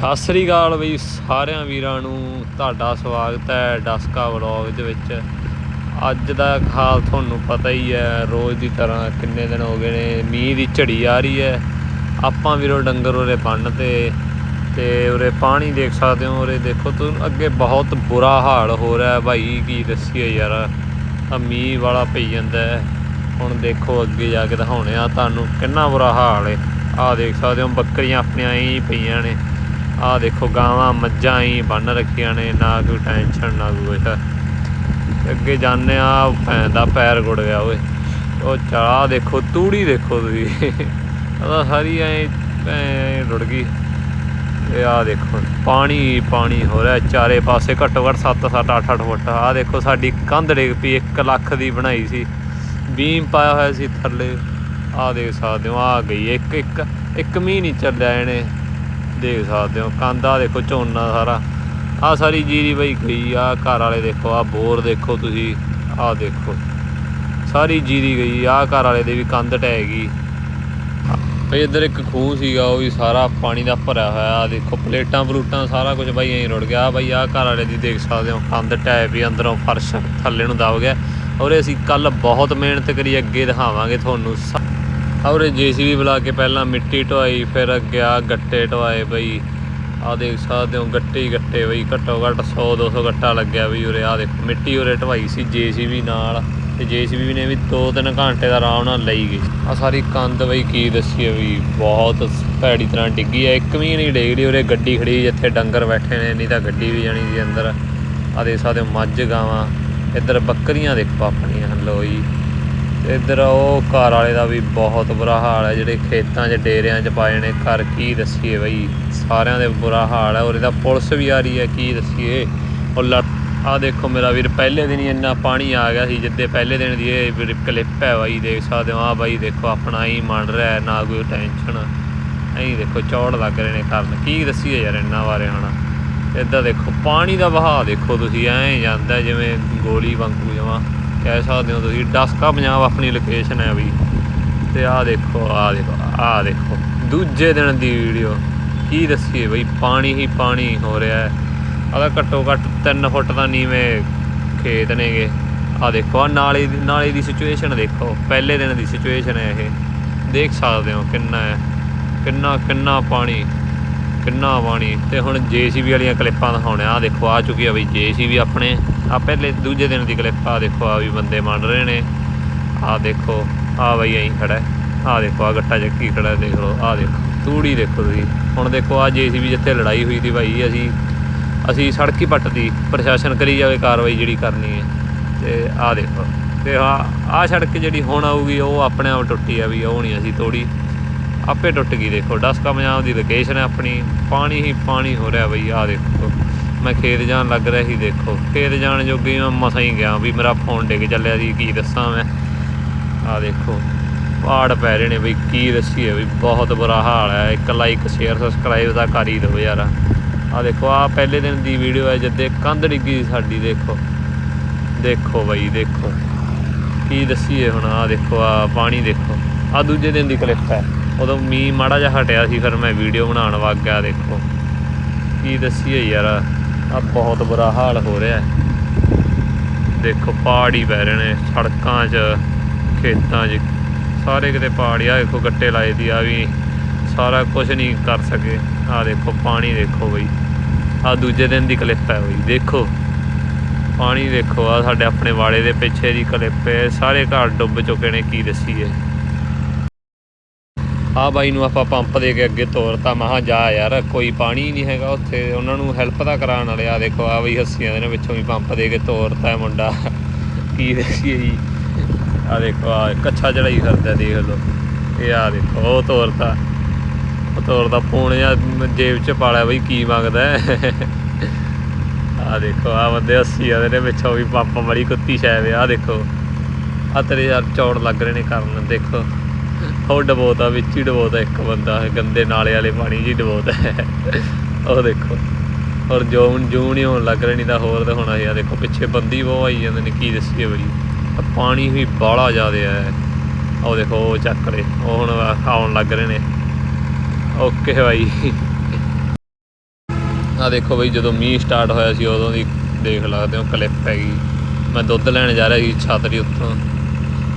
ਸਤਿ ਸ੍ਰੀ ਅਕਾਲ ਬਈ ਸਾਰਿਆਂ ਵੀਰਾਂ ਨੂੰ। ਤੁਹਾਡਾ ਸਵਾਗਤ ਹੈ ਡਸਕਾ ਵਲੌਗ ਦੇ ਵਿੱਚ। ਅੱਜ ਦਾ ਹਾਲ ਤੁਹਾਨੂੰ ਪਤਾ ਹੀ ਹੈ, ਰੋਜ਼ ਦੀ ਤਰ੍ਹਾਂ ਕਿੰਨੇ ਦਿਨ ਹੋ ਗਏ ਨੇ, ਮੀਂਹ ਦੀ ਝੜੀ ਆ ਰਹੀ ਹੈ। ਆਪਾਂ ਵੀਰੋ ਡੰਗਰ ਉਰੇ ਬੰਨ ਤੇ ਤੇ ਉਰੇ ਪਾਣੀ ਦੇਖ ਸਕਦੇ ਹੋ, ਉਰੇ ਦੇਖੋ ਤੁਸੀਂ ਅੱਗੇ ਬਹੁਤ ਬੁਰਾ ਹਾਲ ਹੋ ਰਿਹਾ ਹੈ। ਭਾਈ ਕੀ ਦੱਸੀਏ ਯਾਰ ਆ ਮੀਂਹ ਵਾਲਾ ਪਈ ਜਾਂਦਾ ਹੈ। ਹੁਣ ਦੇਖੋ ਅੱਗੇ ਜਾ ਕੇ ਦਿਖਾਉਣੇ ਆ ਤੁਹਾਨੂੰ ਕਿੰਨਾ ਬੁਰਾ ਹਾਲ ਹੈ। ਆਹ ਦੇਖ ਸਕਦੇ ਹੋ, ਬੱਕਰੀਆਂ ਆਪਣੀਆਂ ਹੀ ਪਈਆਂ ਨੇ। ਆਹ ਦੇਖੋ ਗਾਵਾਂ ਮੱਝਾਂ ਹੀ ਬੰਨ ਰੱਖੀਆਂ ਨੇ, ਨਾ ਕੋਈ ਟੈਨਸ਼ਨ ਨਾ ਕੋਈ ਕੁਛ। ਅੱਗੇ ਜਾਂਦੇ ਆ ਭੈਣ ਦਾ ਪੈਰ ਗੁੜ ਗਿਆ ਓਏ। ਉਹ ਚਾਹ ਦੇਖੋ, ਤੂੜੀ ਦੇਖੋ ਤੁਸੀਂ। ਉਹਦਾ ਸਾਰੀ ਐ ਐ ਰੁੜ ਗਈ। ਇਹ ਆ ਦੇਖੋ, ਪਾਣੀ ਪਾਣੀ ਹੋ ਰਿਹਾ, ਚਾਰੇ ਪਾਸੇ ਘੱਟੋ ਘੱਟ 7 7 8 8 ਫੁੱਟ। ਆ ਦੇਖੋ, ਸਾਡੀ ਕੰਧ ਡਿੱਗ ਪਈ 1 ਲੱਖ ਦੀ ਬਣਾਈ ਸੀ। ਬੀਮ ਪਾਇਆ ਹੋਇਆ ਸੀ ਥੱਲੇ। ਆ ਦੇਖ ਸਕਦੇ ਹੋ ਆ ਗਈ, ਇੱਕ ਇੱਕ ਇੱਕ ਮੀਂਹ ਨਹੀਂ ਚੱਲਿਆ ਇਹਨੇ ਦੇਖ ਸਕਦੇ ਹੋ ਕਾਂਦਾ ਦੇਖੋ, ਝੋਨਾ ਸਾਰਾ। ਆ ਸਾਰੀ ਜੀਰੀ ਬਈ ਗਈ, ਆ ਘਰ ਵਾਲੇ ਦੇਖੋ, ਆ ਬੋਰ ਦੇਖੋ ਤੁਸੀਂ, ਆ ਦੇਖੋ। ਸਾਰੀ ਜੀਰੀ ਗਈ, ਆ ਘਰ ਵਾਲੇ ਦੇ ਵੀ ਕੰਧ ਟਹਿ ਗਈ। ਬਈ ਇੱਧਰ ਇੱਕ ਖੂਹ ਸੀਗਾ, ਉਹ ਵੀ ਸਾਰਾ ਪਾਣੀ ਦਾ ਭਰਿਆ ਹੋਇਆ, ਆ ਦੇਖੋ, ਪਲੇਟਾਂ ਪਲੂਟਾਂ ਸਾਰਾ ਕੁਝ ਬਾਈ ਐਂ ਰੁੜ ਗਿਆ। ਬਾਈ ਆ ਘਰ ਵਾਲੇ ਦੀ ਦੇਖ ਸਕਦੇ ਹੋ, ਕੰਧ ਟਹਿ ਵੀ ਅੰਦਰੋਂ ਫਰਸ਼ ਥੱਲੇ ਨੂੰ ਦਬ ਗਿਆ। ਔਰ ਅਸੀਂ ਕੱਲ ਬਹੁਤ ਮਿਹਨਤ ਕਰੀ, ਅੱਗੇ ਦਿਖਾਵਾਂਗੇ ਤੁਹਾਨੂੰ ਔਰ ਜੀਸੀਬੀ ਬੁਲਾ ਕੇ ਪਹਿਲਾਂ ਮਿੱਟੀ ਢਵਾਈ ਫਿਰ ਅੱਗੇ ਆ ਗੱਟੇ ਢਵਾਏ ਬਈ। ਆ ਦੇਖ ਸਕਦੇ ਹੋ, ਗੱਟੇ ਹੀ ਗੱਟੇ ਬਈ, ਘੱਟੋ ਘੱਟ 100 200 ਗੱਟਾ ਲੱਗਿਆ ਬਈ ਉਰੇ। ਆ ਦੇਖੋ, ਮਿੱਟੀ ਉਰੇ ਢਵਾਈ ਸੀ ਜੀਸੀਬੀ ਨਾਲ। ਤੇ ਜੀਸੀਬੀ ਨੇ ਵੀ 2-3 ਘੰਟੇ ਦਾ ਆਰਾਮ ਨਾਲ ਲਈ ਗਈ। ਆ ਸਾਰੀ ਕੰਧ ਬਈ ਕੀ ਦੱਸੀਏ ਵੀ ਬਹੁਤ ਭੈੜੀ ਤਰ੍ਹਾਂ ਡਿੱਗੀ ਐ ਇੱਕ ਵੀ ਨਹੀਂ ਡਿੱਗ ਉਰੇ, ਗੱਡੀ ਖੜੀ ਜਿੱਥੇ ਡੰਗਰ ਬੈਠੇ ਨੇ, ਨਹੀਂ ਤਾਂ ਗੱਡੀ ਵੀ ਜਾਣੀ ਸੀ ਅੰਦਰ। ਆ ਦੇਖ ਸਕਦੇ ਹੋ, ਮੱਝ ਗਾਵਾਂ। ਇੱਧਰ ਬੱਕਰੀਆਂ ਦੇਖੋ ਆਪਣੀਆਂ ਲੋ ਜੀ ਇੱਧਰ ਉਹ ਘਰ ਵਾਲੇ ਦਾ ਵੀ ਬਹੁਤ ਬੁਰਾ ਹਾਲ ਹੈ, ਜਿਹੜੇ ਖੇਤਾਂ 'ਚ ਡੇਰਿਆਂ 'ਚ ਪਾਏ ਨੇ। ਘਰ ਕੀ ਦੱਸੀਏ ਬਈ, ਸਾਰਿਆਂ ਦੇ ਬੁਰਾ ਹਾਲ ਹੈ ਔਰ ਇਹਦਾ ਪੁਲਿਸ ਵੀ ਆ ਰਹੀ ਹੈ, ਕੀ ਦੱਸੀਏ? ਉਹ ਲੜ ਆ ਦੇਖੋ ਮੇਰਾ ਵੀਰ, ਪਹਿਲੇ ਦਿਨ ਹੀ ਇੰਨਾ ਪਾਣੀ ਆ ਗਿਆ ਸੀ, ਜਿੱਦੇ ਪਹਿਲੇ ਦਿਨ ਦੀ ਇਹ ਵੀਰ ਕਲਿੱਪ ਹੈ ਬਾਈ, ਦੇਖ ਸਕਦੇ ਹੋ। ਆ ਬਾਈ ਦੇਖੋ, ਆਪਣਾ ਹੀ ਮੰਨ ਰਿਹਾ ਨਾ ਕੋਈ ਟੈਨਸ਼ਨ ਐਂ ਦੇਖੋ, ਚੌੜ ਲੱਗ ਰਹੇ ਨੇ ਕਰਨ। ਕੀ ਦੱਸੀਏ ਯਾਰ, ਇੰਨਾ ਬਾਰੇ ਹੁਣ। ਇੱਦਾਂ ਦੇਖੋ, ਪਾਣੀ ਦਾ ਵਹਾਅ ਦੇਖੋ ਤੁਸੀਂ, ਐਂ ਜਾਂਦਾ ਜਿਵੇਂ ਗੋਲੀ ਵਾਂਗੂ ਜਮਾ। ਕਹਿ ਸਕਦੇ ਹੋ ਤੁਸੀਂ ਡਸਕਾ ਪੰਜਾਬ ਆਪਣੀ ਲੋਕੇਸ਼ਨ ਹੈ ਵੀ। ਤੇ ਆਹ ਦੇਖੋ ਆਹ ਦੇਖੋ ਆਹ ਦੇਖੋ। ਦੂਜੇ ਦਿਨ ਦੀ ਵੀਡੀਓ ਕੀ ਦੱਸੀਏ ਬਈ, ਪਾਣੀ ਹੀ ਪਾਣੀ ਹੋ ਰਿਹਾ ਹੈ। ਆਦਾ ਘੱਟੋ ਘੱਟ 3 ਫੁੱਟ ਦਾ ਨੀਵੇਂ ਖੇਤ ਨੇਗੇ। ਆਹ ਦੇਖੋ ਆ ਨਾਲੇ ਦੀ ਨਾਲੇ ਦੀ ਸਿਚੁਏਸ਼ਨ ਦੇਖੋ। ਪਹਿਲੇ ਦਿਨ ਦੀ ਸਿਚੁਏਸ਼ਨ ਹੈ ਇਹ। ਦੇਖ ਸਕਦੇ ਹੋ ਕਿੰਨਾ ਹੈ। ਕਿੰਨਾ ਕਿੰਨਾ ਪਾਣੀ ਕਿੰਨਾ ਪਾਣੀ। ਤੇ ਹੁਣ ਜੀਸੀਬੀ ਵਾਲੀਆਂ ਕਲਿੱਪਾਂ ਦਿਖਾਉਣੇ ਆ। ਦੇਖੋ, ਆ ਚੁੱਕੀ ਆ ਬਈ ਜੀਸੀਬੀ ਆਪਣੇ। ਆ ਪਹਿਲੇ ਦੂਜੇ ਦਿਨ ਦੀ ਕਲਿੱਪ ਆ ਦੇਖੋ ਆ ਵੀ ਬੰਦੇ ਮੰਨ ਰਹੇ ਨੇ। ਆ ਦੇਖੋ ਆ ਬਈ ਐਂ ਖੜਾ ਹੈ। ਆ ਦੇਖੋ ਆ ਗੱਟਾ ਚੱਕੀ ਖੜਾ ਦੇਖ ਲਓ ਆ ਦੇਖੋ। ਤੂੜੀ ਦੇਖੋ ਤੁਸੀਂ। ਹੁਣ ਦੇਖੋ ਆ ਜੀਸੀਬੀ ਜਿੱਥੇ ਲੜਾਈ ਹੋਈ ਦੀ ਭਾਈ, ਅਸੀਂ ਅਸੀਂ ਸੜਕ ਹੀ ਪੱਟਦੀ ਪ੍ਰਸ਼ਾਸਨ ਕਰੀ ਜਾਵੇ, ਕਾਰਵਾਈ ਜਿਹੜੀ ਕਰਨੀ ਹੈ। ਤੇ ਆ ਦੇਖੋ, ਤੇ ਆ ਆ ਸੜਕ ਜਿਹੜੀ ਹੁਣ ਆਊਗੀ, ਉਹ ਆਪਣੇ ਆਪ ਟੁੱਟੀ ਆ ਵੀ, ਉਹ ਨਹੀਂ ਅਸੀਂ ਤੋੜੀ। ਆਪੇ ਟੁੱਟ ਗਈ, ਦੇਖੋ। ਡਸਕਾ ਪੰਜਾਬ ਦੀ ਲੋਕੇਸ਼ਨ ਹੈ ਆਪਣੀ। ਪਾਣੀ ਹੀ ਪਾਣੀ ਹੋ ਰਿਹਾ ਬਈ ਆ ਦੇਖੋ। ਮੈਂ ਖੇਤ ਜਾਣ ਲੱਗ ਰਿਹਾ ਸੀ, ਦੇਖੋ। ਖੇਤ ਜਾਣ ਜੋਗੀ ਮੈਂ ਮਸਾਂ ਹੀ ਗਿਆ ਵੀ ਮੇਰਾ ਫੋਨ ਡਿੱਗ ਚੱਲਿਆ ਸੀ, ਕੀ ਦੱਸਾਂ ਮੈਂ। ਆ ਦੇਖੋ, ਪਹਾੜ ਪੈ ਰਹੇ ਨੇ ਬਈ, ਕੀ ਦੱਸੀਏ ਬਈ, ਬਹੁਤ ਬੁਰਾ ਹਾਲ ਹੈ। ਇੱਕ ਲਾਈਕ ਸ਼ੇਅਰ ਸਬਸਕ੍ਰਾਈਬ ਤਾਂ ਕਰ ਹੀ ਦਿਓ ਯਾਰ। ਆ ਦੇਖੋ ਆ ਪਹਿਲੇ ਦਿਨ ਦੀ ਵੀਡੀਓ ਹੈ ਜਦੇ ਕੰਧ ਡਿੱਗੀ ਸਾਡੀ, ਦੇਖੋ। ਦੇਖੋ ਬਈ, ਦੇਖੋ। ਕੀ ਦੱਸੀਏ ਹੁਣ ਆ ਦੇਖੋ ਆ ਪਾਣੀ ਦੇਖੋ। ਆ ਦੂਜੇ ਦਿਨ ਦੀ ਕਲਿੱਪ ਹੈ। ਉਦੋਂ ਮੀਂਹ ਮਾੜਾ ਜਿਹਾ ਹਟਿਆ ਸੀ, ਫਿਰ ਮੈਂ ਵੀਡੀਓ ਬਣਾਉਣ ਵਗ ਗਿਆ, ਦੇਖੋ। ਕੀ ਦੱਸੀਏ ਯਾਰ। ਆ ਬਹੁਤ ਬੁਰਾ ਹਾਲ ਹੋ ਰਿਹਾ ਦੇਖੋ ਪਹਾੜ ਹੀ ਪੈ ਰਹੇ ਨੇ, ਸੜਕਾਂ 'ਚ, ਖੇਤਾਂ 'ਚ, ਸਾਰੇ ਕਿਤੇ ਪਹਾੜ ਹੀ ਆ ਦੇਖੋ ਗੱਟੇ ਲਾਏ ਦੀ ਆ ਵੀ ਸਾਰਾ ਕੁਝ ਨਹੀਂ ਕਰ ਸਕੇ। ਆ ਦੇਖੋ ਪਾਣੀ ਦੇਖੋ ਬਈ ਆ ਦੂਜੇ ਦਿਨ ਦੀ ਕਲਿੱਪ ਹੈ ਬਈ, ਦੇਖੋ। ਪਾਣੀ ਦੇਖੋ ਆ ਸਾਡੇ ਆਪਣੇ ਵਾਲੇ ਦੇ ਪਿੱਛੇ ਦੀ ਕਲਿੱਪ ਹੈ ਸਾਰੇ ਘਰ ਡੁੱਬ ਚੁੱਕੇ ਨੇ, ਕੀ ਦੱਸੀਏ। ਆ ਬਾਈ ਨੂੰ ਆਪਾਂ ਪੰਪ ਦੇ ਕੇ ਅੱਗੇ ਤੋਰਤਾ ਮਹਾ ਜਾ ਯਾਰ, ਕੋਈ ਪਾਣੀ ਨਹੀਂ ਹੈਗਾ ਉੱਥੇ। ਉਹਨਾਂ ਨੂੰ ਹੈਲਪ ਤਾਂ ਕਰਾਉਣ ਵਾਲੇ ਆ, ਦੇਖੋ ਆ ਬਈ ਹੱਸੀਆਂ ਦੇ ਨੇ, ਵਿੱਚੋਂ ਵੀ ਪੰਪ ਦੇ ਕੇ ਤੋਰਤਾ ਮੁੰਡਾ। ਕੀ ਦੱਸੀਏ ਜੀ। ਆ ਦੇਖੋ ਆ ਕੱਛਾ ਚੜਾਈ ਕਰਦਾ ਦੇਖ ਲਓ। ਇਹ ਆ ਦੇਖੋ, ਉਹ ਤੋਰਤਾ। ਉਹ ਤੋਰਦਾ ਫੋਨ ਜਾਂ ਜੇਬ 'ਚ ਪਾਲਿਆ ਬਈ, ਕੀ ਮੰਗਦਾ ਆ ਦੇਖੋ ਆ ਬੰਦੇ ਹੱਸੀ ਆਦੇ ਨੇ, ਵਿੱਚੋਂ ਵੀ ਪੰਪ ਬੜੀ ਕੁੱਤੀ ਸ਼ਾਇ ਆ ਦੇਖੋ। ਆ ਤੇਰੇ ਯਾਰ ਚੌੜ ਲੱਗ ਰਹੇ ਨੇ ਕਰਨ, ਦੇਖੋ। ਉਹ ਡਬੋਤਾ ਵਿੱਚ ਹੀ ਡਬੋਤਾ ਇੱਕ ਬੰਦਾ ਗੰਦੇ ਨਾਲੇ ਵਾਲੇ ਪਾਣੀ 'ਚ ਹੀ ਡਬੋਤਾ ਉਹ ਦੇਖੋ, ਔਰ ਜੂਨ ਜੂਨ ਹੀ ਹੋਣ ਲੱਗ ਰਹੇ, ਨਹੀਂ ਤਾਂ ਹੋਰ ਤਾਂ ਹੋਣਾ ਯਾਰ ਦੇਖੋ, ਪਿੱਛੇ ਬੰਦੀ ਬਹੁਤ ਆਈ ਜਾਂਦੇ ਨੇ, ਕੀ ਦੱਸੀਏ ਬਈ। ਪਾਣੀ ਵੀ ਬਾਹਲਾ ਜ਼ਿਆਦਾ ਹੈ ਉਹ ਦੇਖੋ, ਉਹ ਚੱਕ ਰਹੇ ਉਹ ਹੁਣ ਆਉਣ ਲੱਗ ਰਹੇ ਨੇ। Okay bye. ਆ ਦੇਖੋ ਬਈ, ਜਦੋਂ ਮੀਂਹ ਸਟਾਰਟ ਹੋਇਆ ਸੀ, ਉਦੋਂ ਦੀ ਦੇਖ ਲੱਗਦੇ ਹੋ ਕਲਿੱਪ ਹੈਗੀ। ਮੈਂ ਦੁੱਧ ਲੈਣ ਜਾ ਰਿਹਾ ਸੀ ਛਤਰੀ ਉੱਤੋਂ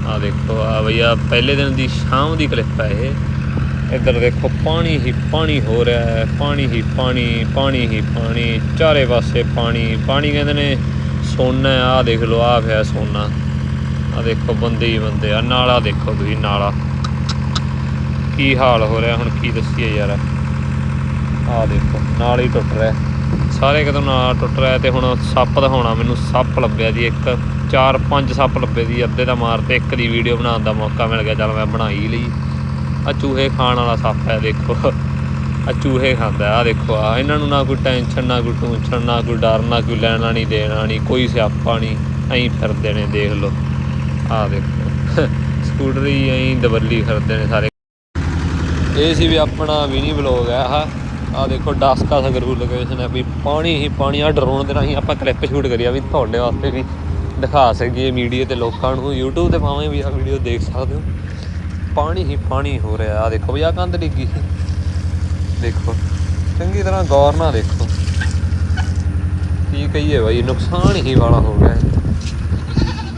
ਆ ਦੇਖੋ ਆ ਬਈ ਪਹਿਲੇ ਦਿਨ ਦੀ ਸ਼ਾਮ ਦੀ ਕਲਿੱਪ ਹੈ ਇਹ। ਇੱਧਰ ਦੇਖੋ, ਪਾਣੀ ਹੀ ਪਾਣੀ ਹੋ ਰਿਹਾ ਹੈ, ਪਾਣੀ ਹੀ ਪਾਣੀ ਪਾਣੀ ਹੀ ਪਾਣੀ, ਚਾਰੇ ਪਾਸੇ ਪਾਣੀ ਪਾਣੀ ਕਹਿੰਦੇ ਨੇ ਸੋਨਾ ਆ ਦੇਖ ਲਓ ਆ ਪਿਆ ਸੋਨਾ। ਆ ਦੇਖੋ, ਬੰਦੇ ਹੀ ਬੰਦੇ ਆ, ਨਾਲਾ ਦੇਖੋ ਤੁਸੀਂ, ਨਾਲਾ। ਕੀ ਹਾਲ ਹੋ ਰਿਹਾ, ਹੁਣ ਕੀ ਦੱਸੀਏ ਯਾਰ। ਆ ਦੇਖੋ, ਨਾਲ ਹੀ ਟੁੱਟ ਰਿਹਾ। ਸਾਰੇ ਕਿਤੋਂ ਨਾਲ ਟੁੱਟ ਰਿਹਾ ਤੇ ਹੁਣ ਸੱਪ ਦਿਖਾਉਣਾ, ਮੈਨੂੰ ਸੱਪ ਲੱਭਿਆ ਜੀ ਇੱਕ। ਚਾਰ ਪੰਜ ਸੱਪ ਲੱਭੇ ਦੀ, ਅੱਧੇ ਦਾ ਮਾਰ ਤੇ ਇੱਕ ਦੀ ਵੀਡੀਓ ਬਣਾਉਣ ਦਾ ਮੌਕਾ ਮਿਲ ਗਿਆ, ਚਲ ਮੈਂ ਬਣਾਈ ਲਈ। ਆ ਚੂਹੇ ਖਾਣ ਵਾਲਾ ਸੱਪ ਹੈ, ਦੇਖੋ। ਆ ਚੂਹੇ ਖਾਂਦਾ ਆ ਦੇਖੋ ਆ ਇਹਨਾਂ ਨੂੰ ਨਾ ਕੋਈ ਟੈਨਸ਼ਨ ਨਾ ਕੋਈ ਟੂਸ਼ਨ, ਨਾ ਕੋਈ ਡਰ, ਨਾ ਕੋਈ ਲੈਣਾ ਨਹੀਂ ਦੇਣਾ ਨਹੀਂ ਕੋਈ ਸਿਆਪਾ ਨਹੀਂ ਐਂ ਫਿਰਦੇ ਨੇ, ਦੇਖ ਲਓ। ਆ ਦੇਖੋ, ਸਕੂਟਰੀ ਹੀ ਐਂ ਦਬੱਲੀ ਫਿਰਦੇ ਨੇ ਸਾਰੇ। ਇਹ ਸੀ ਵੀ ਆਪਣਾ ਵੀ ਨਹੀਂ ਵਲੌਗ ਹੈ, ਆਹ। ਆ ਦੇਖੋ, ਡਸਕਾ ਸੰਗਰੂਰ ਲੋਕੇਸ਼ਨ ਹੈ, ਵੀ ਪਾਣੀ ਹੀ ਪਾਣੀ ਆ ਡਰੋਨ ਦੇ ਰਾਹੀਂ ਆਪਾਂ ਕਲਿੱਪ ਸ਼ੂਟ ਕਰੀ ਵੀ ਤੁਹਾਡੇ ਵਾਸਤੇ ਵੀ। ਦਿਖਾ ਸਕੀਏ ਮੀਡੀਆ ਤੇ ਲੋਕਾਂ ਨੂੰ, YouTube ਤੇ ਭਾਵੇਂ ਵੀ ਆ ਵੀਡੀਓ ਦੇਖ ਸਕਦੇ ਹੋ। ਪਾਣੀ ਹੀ ਪਾਣੀ ਹੋ ਰਿਹਾ ਆ ਦੇਖੋ ਵੀ ਆ ਕੰਧ ਡਿੱਗੀ ਸੀ। ਦੇਖੋ, ਚੰਗੀ ਤਰ੍ਹਾਂ ਗੌਰ ਨਾਲ ਦੇਖੋ। ਕੀ ਕਹੀਏ ਬਾਈ, ਨੁਕਸਾਨ ਹੀ ਵਾਲਾ ਹੋ ਗਿਆ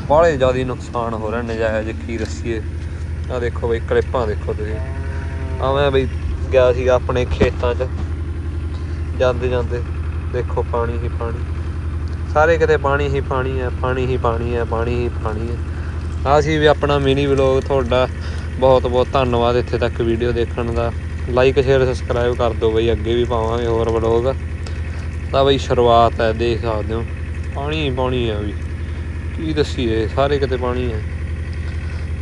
ਬਾਲੇ ਜ਼ਿਆਦਾ ਨੁਕਸਾਨ ਹੋ ਰਿਹਾ ਨਜਾਇਜ਼ ਕੀ ਰਸੀਏ ਆ ਦੇਖੋ ਬਈ, ਕਲਿੱਪਾਂ ਦੇਖੋ ਤੁਸੀਂ। ਆ ਮੈਂ ਬਈ ਗਿਆ ਸੀਗਾ ਆਪਣੇ ਖੇਤਾਂ 'ਚ। ਜਾਂਦੇ ਜਾਂਦੇ ਦੇਖੋ ਪਾਣੀ ਹੀ ਪਾਣੀ। ਸਾਰੇ ਕਿਤੇ ਪਾਣੀ ਹੀ ਪਾਣੀ ਹੈ, ਪਾਣੀ ਹੀ ਪਾਣੀ ਹੈ, ਪਾਣੀ ਹੀ ਪਾਣੀ ਹੈ। ਆ ਸੀ ਵੀ ਆਪਣਾ ਮਿਨੀ ਵਲੌਗ ਤੁਹਾਡਾ ਬਹੁਤ ਬਹੁਤ ਧੰਨਵਾਦ ਇੱਥੇ ਤੱਕ ਵੀਡੀਓ ਦੇਖਣ ਦਾ। ਲਾਈਕ ਸ਼ੇਅਰ ਸਬਸਕ੍ਰਾਈਬ ਕਰ ਦਿਓ ਬਈ, ਅੱਗੇ ਵੀ ਪਾਵਾਂਗੇ ਹੋਰ ਵਲੌਗ ਤਾਂ ਬਈ ਸ਼ੁਰੂਆਤ ਹੈ, ਦੇਖ ਸਕਦੇ ਹੋ। ਪਾਣੀ ਹੀ ਪਾਣੀ ਹੈ ਵੀ ਕੀ ਦੱਸੀਏ, ਸਾਰੇ ਕਿਤੇ ਪਾਣੀ ਹੈ।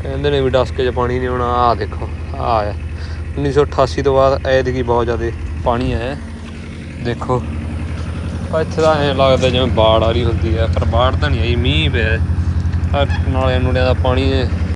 ਕਹਿੰਦੇ ਨੇ ਵੀ ਡਸਕੇ 'ਚ ਪਾਣੀ ਨਹੀਂ ਆਉਣਾ ਆ ਦੇਖੋ ਆ ਆ 1988 ਤੋਂ ਬਾਅਦ ਐਤਕੀ ਬਹੁਤ ਜ਼ਿਆਦਾ ਪਾਣੀ ਆਇਆ ਦੇਖੋ। ਇੱਥੇ ਤਾਂ ਐਂ ਲੱਗਦਾ ਜਿਵੇਂ ਬਾੜ ਆ ਰਹੀ ਹੁੰਦੀ ਹੈ ਪਰ ਬਾੜ ਤਾਂ ਨਹੀਂ ਆਈ, ਮੀਂਹ ਪਿਆ। ਆਹ ਨਾਲੇ ਨੂੜਿਆਂ ਦਾ ਪਾਣੀ